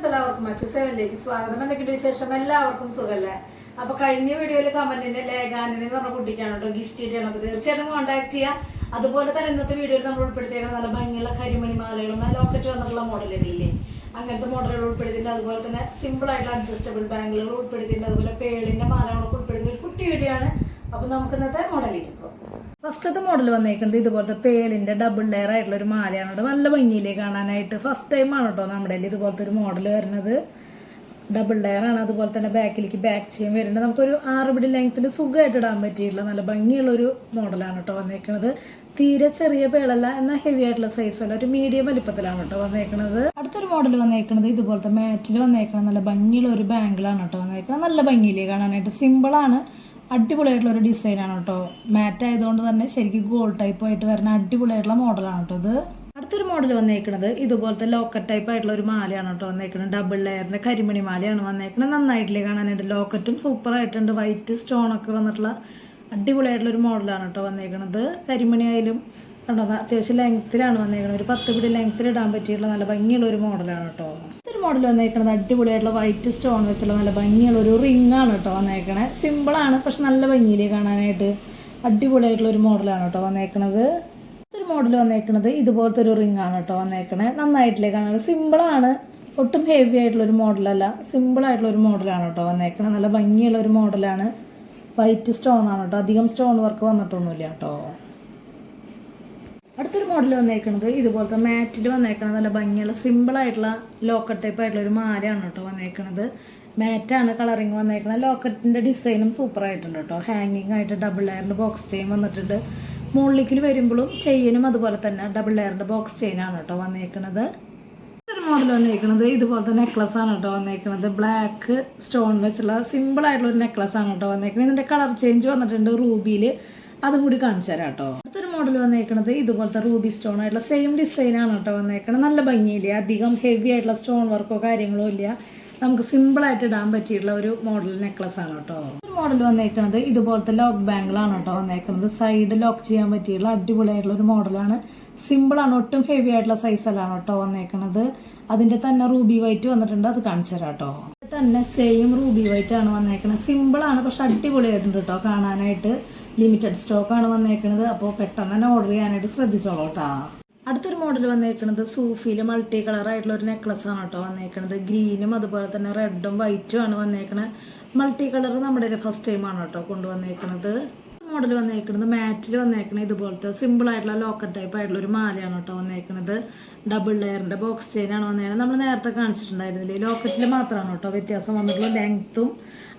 Friends എല്ലാവർക്കും. മറ്റു സെവനിലേക്ക് സ്വാഗതം. എന്തൊക്കെയുണ്ട് വിശേഷം എല്ലാവർക്കും സുഖല്ലേ? അപ്പൊ കഴിഞ്ഞ വീഡിയോയിൽ കമന്റിന്റെ ലേഖാനിനെ എന്ന് പറഞ്ഞ കുട്ടിക്കാണ് കേട്ടോ ഗിഫ്റ്റ് ചെയ്യണം അപ്പൊ തീർച്ചയായിട്ടും കോൺടാക്ട് ചെയ്യാം. അതുപോലെ തന്നെ ഇന്നത്തെ വീഡിയോയിൽ നമ്മൾ ഉൾപ്പെടുത്തിയേക്കണം നല്ല ഭംഗിയുള്ള കരിമണി മാലകളും ലോക്കറ്റ് വന്നിട്ടുള്ള മോഡലുകളില്ലേ അങ്ങനത്തെ മോഡലുകൾ ഉൾപ്പെടുത്തിയിട്ടുണ്ട്. അതുപോലെ തന്നെ സിമ്പിൾ ആയിട്ടുള്ള അഡ്ജസ്റ്റബിൾ ബാങ്കുകൾ ഉൾപ്പെടുത്തിയിട്ടുണ്ട്. അതുപോലെ പേളിന്റെ മാലകളൊക്കെ ഉൾപ്പെടുത്തിയ ഒരു കുട്ടി വീഡിയോ ആണ്. അപ്പൊ നമുക്ക് ഇന്നത്തെ മോഡലിലേക്ക് പോകാം ഫസ്റ്റത്തെ മോഡൽ വന്നേക്കുന്നത് ഇതുപോലത്തെ പേളിന്റെ ഡബിൾ ലെയർ ആയിട്ടുള്ള ഒരു മാലയാണ് കേട്ടോ. നല്ല ഭംഗിയിലേ കാണാനായിട്ട് ഫസ്റ്റ് ടൈം ആണ് കേട്ടോ നമ്മുടെ ഇതുപോലത്തെ ഒരു മോഡൽ വരുന്നത്. ഡബിൾ ലെയർ ആണ്. അതുപോലെ തന്നെ ബാക്കിലേക്ക് ബാക്ക് ചെയ്യാൻ വരുന്നുണ്ട് നമുക്കൊരു ആറ് പിടി ലെങ്ത്തിൽ സുഖമായിട്ട് ഇടാൻ പറ്റിയിട്ടുള്ള നല്ല ഭംഗിയുള്ള ഒരു മോഡലാണ് കേട്ടോ വന്നേക്കുന്നത്. തീരെ ചെറിയ പേളല്ല എന്നാൽ ഹെവി ആയിട്ടുള്ള സൈസ് സൈസല്ല ഒരു മീഡിയം വലിപ്പത്തിലാണ് കേട്ടോ വന്നേക്കുന്നത്. അടുത്തൊരു മോഡൽ വന്നേക്കുന്നത് ഇതുപോലത്തെ മാറ്റിൽ വന്നേക്കുന്നത്. നല്ല ഭംഗിയുള്ള ഒരു ബാങ്കിളാണ് കേട്ടോ വന്നേക്കുന്നത്. നല്ല ഭംഗിയിലേ കാണാനായിട്ട് സിമ്പിളാണ് അടിപൊളിയായിട്ടുള്ള ഒരു ഡിസൈനാണ് കേട്ടോ. മാറ്റ് ആയതുകൊണ്ട് തന്നെ ശരിക്കും ഗോൾഡ് ടൈപ്പ് ആയിട്ട് വരുന്ന അടിപൊളിയായിട്ടുള്ള മോഡലാണ് കേട്ടോ ഇത്. അടുത്തൊരു മോഡൽ വന്നേക്കുന്നത് ഇതുപോലത്തെ ലോക്കറ്റ് ടൈപ്പ് ആയിട്ടുള്ള ഒരു മാലയാണ് കേട്ടോ വന്നേക്കുന്നത് ഡബിൾ ലെയറിന്റെ കരിമണി മാലയാണ് വന്നേക്കുന്നത് നന്നായിട്ടില്ലേ കാണാനായിട്ട്. ലോക്കറ്റും സൂപ്പർ ആയിട്ടുണ്ട്. വൈറ്റ് സ്റ്റോൺ ഒക്കെ വന്നിട്ടുള്ള അടിപൊളിയായിട്ടുള്ള ഒരു മോഡലാണ് കേട്ടോ വന്നേക്കുന്നത് കരിമണി ആയാലും കണ്ടോ അത്യാവശ്യം ലെങ്ത്തിലാണ് വന്നേക്കുന്നത് ഒരു പത്ത് പിടി ലെങ്ത്തിൽ ഇടാൻ പറ്റിയിട്ടുള്ള നല്ല ഭംഗിയുള്ള ഒരു മോഡലാണ് കേട്ടോ. മോഡൽ വന്നേക്കുന്നത് അടിപൊളിയായിട്ടുള്ള വൈറ്റ് സ്റ്റോൺ വെച്ചുള്ള നല്ല ഭംഗിയുള്ള ഒരു റിംഗ് ആണ് കേട്ടോ വന്നേക്കണേ. സിമ്പിളാണ് പക്ഷെ നല്ല ഭംഗിയിലേ കാണാനായിട്ട് അടിപൊളിയായിട്ടുള്ള ഒരു മോഡലാണ് കേട്ടോ വന്നേക്കണത്. ഒരു മോഡൽ വന്നേക്കണത് ഇതുപോലത്തെ ഒരു റിംഗ് ആണ് കേട്ടോ വന്നേക്കണേ. നന്നായിട്ടില്ലേ കാണാൻ? സിമ്പിളാണ് ഒട്ടും ഹെവി ആയിട്ടുള്ള ഒരു മോഡലല്ല സിമ്പിൾ ആയിട്ടുള്ള ഒരു മോഡലാണ് കേട്ടോ വന്നേക്കണേ. നല്ല ഭംഗിയുള്ള ഒരു മോഡലാണ് വൈറ്റ് സ്റ്റോൺ ആണ് കേട്ടോ. അധികം സ്റ്റോൺ വർക്ക് വന്നിട്ടൊന്നുമില്ല കേട്ടോ. അടുത്തൊരു മോഡൽ വന്നേക്കുന്നത് ഇതുപോലത്തെ മാറ്റിൽ വന്നേക്കണത് നല്ല ഭംഗിയുള്ള സിമ്പിൾ ആയിട്ടുള്ള ലോക്കറ്റ് ടൈപ്പ് ആയിട്ടുള്ള ഒരു മാലയാണ് കേട്ടോ വന്നേക്കണത്. മാറ്റാണ് കളറിങ് വന്നേക്കുന്നത് ലോക്കറ്റിന്റെ ഡിസൈനും സൂപ്പർ ആയിട്ടുണ്ട് കേട്ടോ. ഹാങ്ങിങ് ആയിട്ട് ഡബിൾ ലെയറിന്റെ ബോക്സ് ചെയിൻ വന്നിട്ടുണ്ട്. മുകളിലേക്ക് വരുമ്പോഴും ചെയിനും അതുപോലെ തന്നെ ഡബിൾ ലെയറിന്റെ ബോക്സ് ചെയിനാണ് കേട്ടോ വന്നേക്കുന്നത് ഒരു മോഡൽ വന്നേക്കുന്നത് ഇതുപോലത്തെ നെക്ലസ് ആണ് കേട്ടോ വന്നേക്കുന്നത് ബ്ലാക്ക് സ്റ്റോൺ വെച്ചുള്ള സിമ്പിൾ ആയിട്ടുള്ള ഒരു നെക്ലസ് ആണ് കേട്ടോ വന്നേക്കുന്നത് ഇതിന്റെ കളർ ചേഞ്ച് വന്നിട്ടുണ്ട് റൂബിയിൽ അതും കൂടി കാണിച്ചു തരാം കേട്ടോ. മോഡൽ വന്നേക്കുന്നത് ഇതുപോലത്തെ റൂബി സ്റ്റോൺ ആയിട്ടുള്ള സെയിം ഡിസൈൻ ആണ് കേട്ടോ വന്നേക്കുന്നത് നല്ല ഭംഗിയില്ല? അധികം ഹെവി ആയിട്ടുള്ള സ്റ്റോൺ വർക്കോ കാര്യങ്ങളോ ഇല്ല. നമുക്ക് സിമ്പിൾ ആയിട്ട് ഇടാൻ പറ്റിയിട്ടുള്ള ഒരു മോഡൽ നെക്ലസ് ആണ് കേട്ടോ. മോഡൽ വന്നേക്കുന്നത് ഇതുപോലത്തെ ലോക്ക് ബാങ്കിളാണ് കേട്ടോ വന്നേക്കുന്നത് സൈഡ് ലോക്ക് ചെയ്യാൻ പറ്റിയിട്ടുള്ള അടിപൊളിയായിട്ടുള്ള ഒരു മോഡലാണ് സിമ്പിളാണ് ഒട്ടും ഹെവി ആയിട്ടുള്ള സൈസിലാണ് കേട്ടോ വന്നേക്കുന്നത് അതിന്റെ തന്നെ റൂബി വൈറ്റ് വന്നിട്ടുണ്ട് അത് കാണിച്ചു തരാം കേട്ടോ. തന്നെ സെയിം റൂബി വൈറ്റ് ആണ് വന്നേക്കുന്നത് സിമ്പിൾ ആണ് പക്ഷെ അടിപൊളിയായിട്ടുണ്ട് കേട്ടോ കാണാനായിട്ട്. ലിമിറ്റഡ് സ്റ്റോക്ക് ആണ് വന്നേക്കുന്നത് അപ്പോൾ പെട്ടെന്ന് തന്നെ ഓർഡർ ചെയ്യാനായിട്ട് ശ്രദ്ധിച്ചോളൂ കേട്ടോ അടുത്തൊരു മോഡൽ വന്നേക്കുന്നത് സൂഫിയിൽ മൾട്ടി കളർ ആയിട്ടുള്ള ഒരു നെക്ലസ് ആണ് കേട്ടോ വന്നേക്കുന്നത് ഗ്രീനും അതുപോലെ തന്നെ റെഡും വൈറ്റും ആണ് വന്നേക്കുന്നത് മൾട്ടി കളർ നമ്മുടെ ഫസ്റ്റ് ടൈം ആണ് കേട്ടോ കൊണ്ടുവന്നേക്കുന്നത് മോഡൽ വന്നേക്കുന്നത് മാറ്റിൽ വന്നേക്കുന്നത് ഇതുപോലത്തെ സിമ്പിൾ ആയിട്ടുള്ള ലോക്കറ്റ് ടൈപ്പ് ആയിട്ടുള്ള ഒരു മാലയാണ് കേട്ടോ വന്നേക്കുന്നത് ഡബിൾ ലെയറിന്റെ ബോക്സ് ചെയിൻ ആണ് വന്നേക്കുന്നത് നമ്മൾ നേരത്തെ കാണിച്ചിട്ടുണ്ടായിരുന്നില്ലേ? ലോക്കറ്റിൽ മാത്രമാണ് കേട്ടോ വ്യത്യാസം വന്നിട്ടുള്ള ലെങ്ത്തും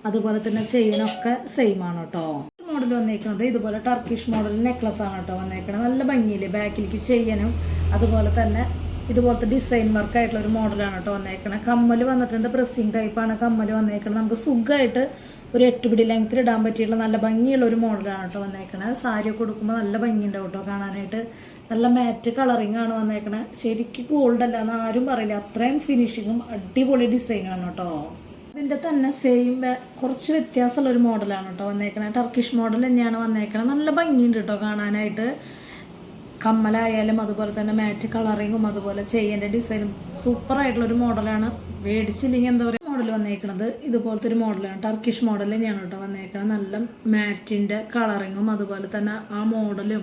അതുപോലെ തന്നെ ചെയിനൊക്കെ സെയിം ആണ് കേട്ടോ മോഡൽ വന്നേക്കുന്നത് ഇതുപോലെ ടർക്കിഷ് മോഡൽ നെക്ലസ് ആണ് കേട്ടോ വന്നേക്കുന്നത് നല്ല ഭംഗിയില്ലേ? ബാക്കിലേക്ക് ചെയ്യാനും അതുപോലെ തന്നെ ഇതുപോലത്തെ ഡിസൈൻ വർക്ക് ആയിട്ടുള്ള ഒരു മോഡലാണ് കേട്ടോ വന്നേക്കുന്നത് കമ്മൽ വന്നിട്ടുണ്ട് പ്രസ്സിങ് ടൈപ്പാണ് കമ്മൽ വന്നേക്കുന്നത് നമുക്ക് സുഖമായിട്ട് ഒരു എട്ട് പിടി ലെങ്ത്തിൽ ഇടാൻ പറ്റിയിട്ടുള്ള നല്ല ഭംഗിയുള്ള ഒരു മോഡലാണ് കേട്ടോ വന്നേക്കണത് സാരി ഒക്കെ കൊടുക്കുമ്പോൾ നല്ല ഭംഗിയുണ്ടാവും കേട്ടോ കാണാനായിട്ട്. നല്ല മാറ്റ് കളറിംഗ് ആണ് വന്നേക്കണത് ശരിക്കും ഗോൾഡ് അല്ല എന്ന് ആരും പറയില്ല. അത്രയും ഫിനിഷിങ്ങും അടിപൊളി ഡിസൈനാണ് കേട്ടോ. ഇതിന്റെ തന്നെ സെയിം കുറച്ച് വ്യത്യാസമുള്ള ഒരു മോഡലാണ് കേട്ടോ വന്നേക്കണത് ടർക്കിഷ് മോഡൽ തന്നെയാണ് വന്നേക്കണത് നല്ല ഭംഗിയുണ്ട് കേട്ടോ കാണാനായിട്ട്. കമ്മലായാലും അതുപോലെ തന്നെ മാറ്റ് കളറിങ്ങും അതുപോലെ ചെയ്യേണ്ട ഡിസൈനും സൂപ്പറായിട്ടുള്ളൊരു മോഡലാണ് മേടിച്ചില്ലെങ്കിൽ എന്താ പറയുക മോഡൽ വന്നേക്കണത് ഇതുപോലത്തെ ഒരു മോഡലാണ്. ടർക്കിഷ് മോഡൽ തന്നെയാണ് കേട്ടോ വന്നേക്കണത്. നല്ല മാറ്റിന്റെ കളറിങ്ങും അതുപോലെ തന്നെ ആ മോഡലും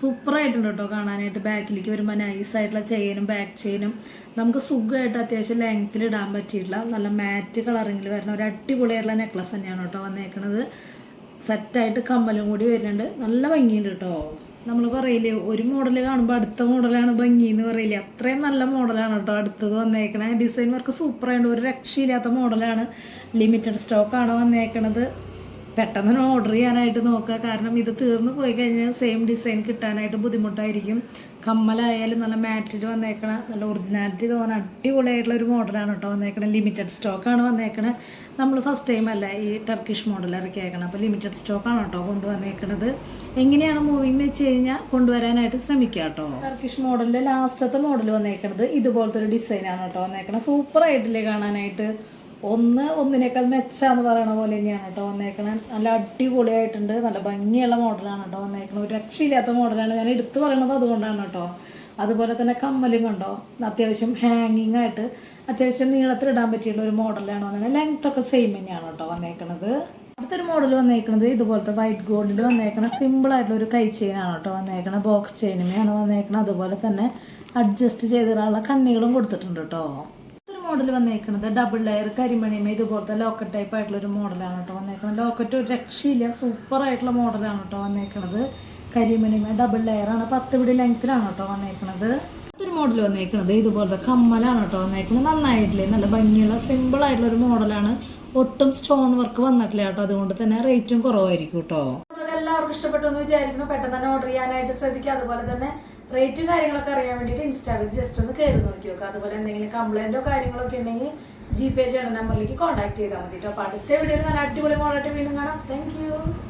സൂപ്പറായിട്ടുണ്ട് കേട്ടോ കാണാനായിട്ട്. ബാക്കിലേക്ക് വരുമ്പോൾ നൈസായിട്ടുള്ള ചെയിനും ബാക്ക് ചെയിനും നമുക്ക് സുഖമായിട്ട് അത്യാവശ്യം ലെങ്ത്തിൽ ഇടാൻ പറ്റിയിട്ടുള്ള നല്ല മാറ്റ് കളറിങ്ങിൽ വരുന്ന ഒരു അടിപൊളിയായിട്ടുള്ള നെക്ലസ് തന്നെയാണ് കേട്ടോ വന്നേക്കണത്. സെറ്റായിട്ട് കമ്മലും കൂടി വരുന്നുണ്ട്. നല്ല ഭംഗിയുണ്ട് കേട്ടോ. നമ്മൾ പറയില്ലേ ഒരു മോഡൽ കാണുമ്പോൾ അടുത്ത മോഡലാണ് ഭംഗി എന്ന് പറയില്ലേ? അത്രയും നല്ല മോഡലാണ് കേട്ടോ അടുത്തത് വന്നേക്കണേ. ഡിസൈൻ വർക്ക് ആയിട്ട് ഒരു രക്ഷയില്ലാത്ത മോഡലാണ് ലിമിറ്റഡ് സ്റ്റോക്കാണ് വന്നേക്കണത്. പെട്ടെന്ന് ഓർഡർ ചെയ്യാനായിട്ട് നോക്കുക. കാരണം ഇത് തീർന്നു പോയി കഴിഞ്ഞാൽ സെയിം ഡിസൈൻ കിട്ടാനായിട്ട് ബുദ്ധിമുട്ടായിരിക്കും. കമ്മലായാലും നല്ല മാറ്റിൽ വന്നേക്കണ നല്ല ഒറിജിനാലിറ്റി തോന്നുന്ന അടിപൊളിയായിട്ടുള്ള ഒരു മോഡലാണ് കേട്ടോ വന്നേക്കണേ. ലിമിറ്റഡ് സ്റ്റോക്കാണ് വന്നേക്കണേ. നമ്മൾ ഫസ്റ്റ് ടൈം അല്ല ഈ ടർക്കിഷ് മോഡൽ ഇറക്കിയേക്കണം അപ്പോൾ ലിമിറ്റഡ് സ്റ്റോക്കാണ് കേട്ടോ കൊണ്ടുവന്നേക്കണത്? എങ്ങനെയാണ് മൂവിങ് വെച്ച് കഴിഞ്ഞാൽ കൊണ്ടുവരാനായിട്ട് ശ്രമിക്കുക കേട്ടോ ടർക്കിഷ് മോഡലിൽ ലാസ്റ്റത്തെ മോഡൽ വന്നേക്കണത് ഇതുപോലത്തെ ഒരു ഡിസൈനാണ് കേട്ടോ വന്നേക്കണത്. സൂപ്പർ ആയിട്ടില്ലേ കാണാനായിട്ട്. ഒന്ന് ഒന്നിനേക്കാൾ മെച്ചാന്ന് പറയണ പോലെ തന്നെയാണ് കേട്ടോ വന്നേക്കണേ നല്ല അടിപൊളിയായിട്ടുണ്ട്. നല്ല ഭംഗിയുള്ള മോഡലാണ് കേട്ടോ വന്നേക്കണത്. ഒരു രക്ഷയില്ലാത്ത മോഡലാണ് ഞാൻ എടുത്തു പറയണത് അതുകൊണ്ടാണ് കേട്ടോ അതുപോലെ തന്നെ കമ്മലും കണ്ടോ? അത്യാവശ്യം ഹാങ്ങിങ് ആയിട്ട് അത്യാവശ്യം നീളത്തിലിടാൻ പറ്റിയുള്ള ഒരു മോഡലാണ് വന്നത് ലെങ്ത് ഒക്കെ സെയിം തന്നെയാണ് കേട്ടോ വന്നേക്കണത്. അടുത്തൊരു മോഡൽ വന്നേക്കണത് ഇതുപോലത്തെ വൈറ്റ് ഗോൾഡിൽ വന്നേക്കണ സിമ്പിൾ ആയിട്ടുള്ള ഒരു കൈ ചെയിനാണ് കേട്ടോ വന്നേക്കണ ബോക്സ് ചെയിനുമാണ് വന്നേക്കണത്. അതുപോലെ തന്നെ അഡ്ജസ്റ്റ് ചെയ്തിടാനുള്ള കണ്ണികളും കൊടുത്തിട്ടുണ്ട് കേട്ടോ. മോഡൽ വന്നേക്കണത്. ഡബിൾ ലെയർ കരിമണിമേ ഇതുപോലത്തെ ലോക്കറ്റ് ടൈപ്പ് ആയിട്ടുള്ള ഒരു മോഡലാണ് കേട്ടോ വന്നേക്കുന്നത് ലോക്കറ്റ് ഒരു രക്ഷയില്ല. സൂപ്പർ ആയിട്ടുള്ള മോഡലാണ് കേട്ടോ വന്നേക്കുന്നത് കരിമണിമ ഡബിൾ ലെയർ ആണ്. പത്ത് പിടി ലെങ്ത്തിലാണ് കേട്ടോ വന്നേക്കുന്നത് ഒരു മോഡൽ വന്നേക്കുന്നത് ഇതുപോലത്തെ കമ്മലാണ് കേട്ടോ വന്നേക്കുന്നത് നന്നായിട്ടില്ലേ? നല്ല ഭംഗിയുള്ള സിമ്പിൾ ആയിട്ടുള്ള ഒരു മോഡലാണ് ഒട്ടും സ്റ്റോൺ വർക്ക് വന്നിട്ടില്ല കേട്ടോ അതുകൊണ്ട് തന്നെ റേറ്റും കുറവായിരിക്കും കേട്ടോ എല്ലാവർക്കും ഇഷ്ടപ്പെട്ടു എന്ന് വിചാരിക്കുന്നു. പെട്ടെന്ന് തന്നെ ഓർഡർ ചെയ്യാനായിട്ട് ശ്രദ്ധിക്കുക. അതുപോലെ തന്നെ റേറ്റും കാര്യങ്ങളൊക്കെ അറിയാൻ വേണ്ടിയിട്ട് ഇൻസ്റ്റാവിൽ ജസ്റ്റ് ഒന്ന് കയറി നോക്കി നോക്കുക അതുപോലെ എന്തെങ്കിലും കംപ്ലൈന്റോ കാര്യങ്ങളൊക്കെ ഉണ്ടെങ്കിൽ ജി പേ ചെയ്യണ നമ്പറിലേക്ക് കോൺടാക്ട് ചെയ്താൽ മതി കേട്ടോ അപ്പോൾ അടുത്ത വീഡിയോയിൽ നല്ല അടിപൊളി മോളായിട്ട് വീണ്ടും കാണാം. താങ്ക്